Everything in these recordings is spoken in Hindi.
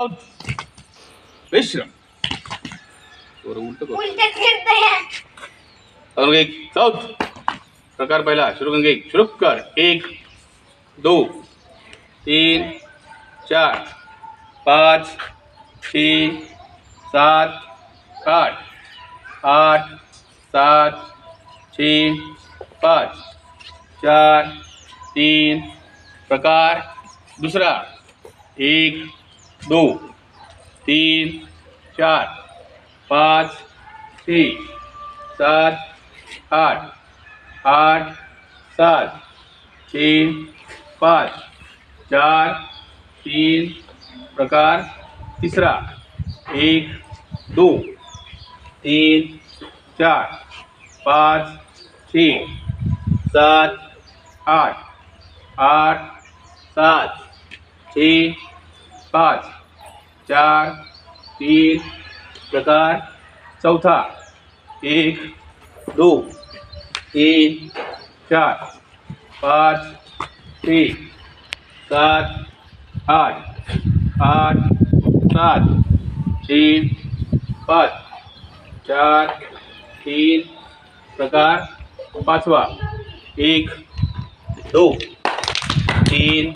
विश्राम। थोडं उलट कर। उलट फिरतोय अजून एक साऊथ प्रकार पहिला करून एक सुरू कर। एक दो तीन चार पाच छः सात आठ। आठ सात छः पाच। चार तीन। प्रकार दुसरा। एक दो, तीन, चार, पाच छः सात, आठ आठ, सात छः पाँच, चार, तीन, प्रकार तीसरा, एक, दो, तीन, चार, पाच छः सात, आठ आठ, सात छः पाच चार तीन प्रकार चौथा एक दो तीन चार पाच तीन सात आठ आठ सात तीन पाच चार तीन प्रकार पाचवा एक दो तीन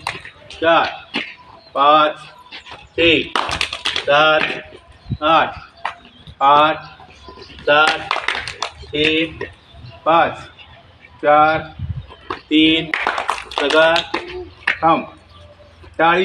चार पाच छः सात आठ आठ सात एक पाँच चार तीन सगा हम टाळी